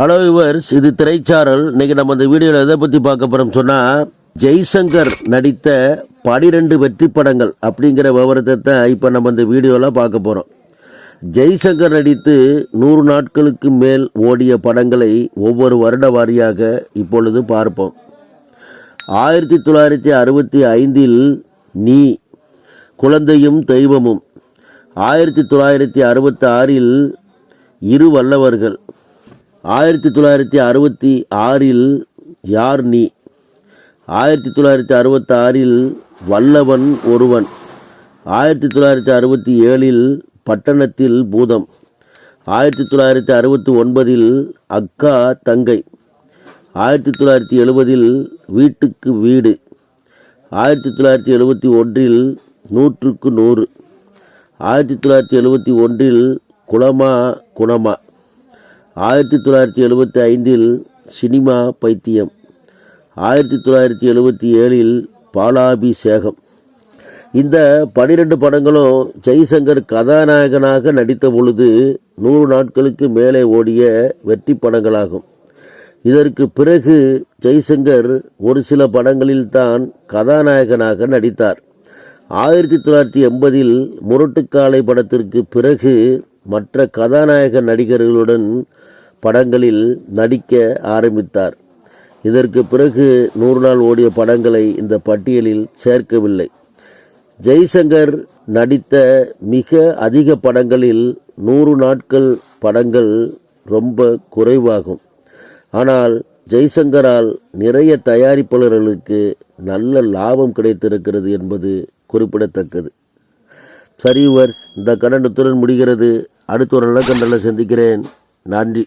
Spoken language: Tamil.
ஹலோ யுவர்ஸ் இது திரைச்சாரல். இன்னைக்கு நம்ம இந்த வீடியோவில் எதை பற்றி பார்க்க போகிறோம் சொன்னால் ஜெய்சங்கர் நடித்த பனிரெண்டு வெற்றி படங்கள் அப்படிங்கிற விவரத்தை தான் இப்போ நம்ம இந்த வீடியோவில் பார்க்க போகிறோம் ஜெய்சங்கர் நடித்து நூறு நாட்களுக்கு மேல் ஓடிய படங்களை ஒவ்வொரு வருட வாரியாக இப்பொழுது பார்ப்போம். ஆயிரத்தி தொள்ளாயிரத்தி அறுபத்தி ஐந்தில் நீ குழந்தையும் தெய்வமும். ஆயிரத்தி தொள்ளாயிரத்தி அறுபத்தி ஆறில் இரு வல்லவர்கள். ஆயிரத்தி தொள்ளாயிரத்தி அறுபத்தி ஆறில் யார் நீ? ஆயிரத்தி தொள்ளாயிரத்தி அறுபத்தாறில் வல்லவன் ஒருவன். ஆயிரத்தி தொள்ளாயிரத்தி அறுபத்தி ஏழில் பட்டணத்தில் பூதம். ஆயிரத்தி தொள்ளாயிரத்தி அறுபத்தி ஒன்பதில் அக்கா தங்கை. ஆயிரத்தி தொள்ளாயிரத்தி எழுபதில் வீட்டுக்கு வீடு. ஆயிரத்தி தொள்ளாயிரத்தி எழுபத்தி ஒன்றில் நூற்றுக்கு நூறு. ஆயிரத்தி தொள்ளாயிரத்தி எழுபத்தி ஒன்றில் குளமா குணமா. ஆயிரத்தி தொள்ளாயிரத்தி எழுபத்தி ஐந்தில் சினிமா பைத்தியம். ஆயிரத்தி தொள்ளாயிரத்தி எழுபத்தி ஏழில் பாலாபிஷேகம். இந்த பனிரெண்டு படங்களும் ஜெய்சங்கர் கதாநாயகனாக நடித்த பொழுது நூறு நாட்களுக்கு மேலே ஓடிய வெற்றி படங்களாகும். இதற்கு பிறகு ஜெய்சங்கர் ஒரு சில படங்களில் தான் கதாநாயகனாக நடித்தார். ஆயிரத்தி தொள்ளாயிரத்தி எண்பதில் முரட்டுக்காலை படத்திற்கு பிறகு மற்ற கதாநாயக நடிகர்களுடன் படங்களில் நடிக்க ஆரம்பித்தார். இதற்கு பிறகு நூறு நாள் ஓடிய படங்களை இந்த பட்டியலில் சேர்க்கவில்லை. ஜெய்சங்கர் நடித்த மிக அதிக படங்களில் நூறு நாட்கள் படங்கள் ரொம்ப குறைவாகும். ஆனால் ஜெய்சங்கரால் நிறைய தயாரிப்பாளர்களுக்கு நல்ல லாபம் கிடைத்திருக்கிறது என்பது குறிப்பிடத்தக்கது. சரி வர்ஸ் இந்த கண்டனத்துடன் முடிகிறது. அடுத்த ஒரு நல்ல கண்டலை சந்திக்கிறேன். நன்றி.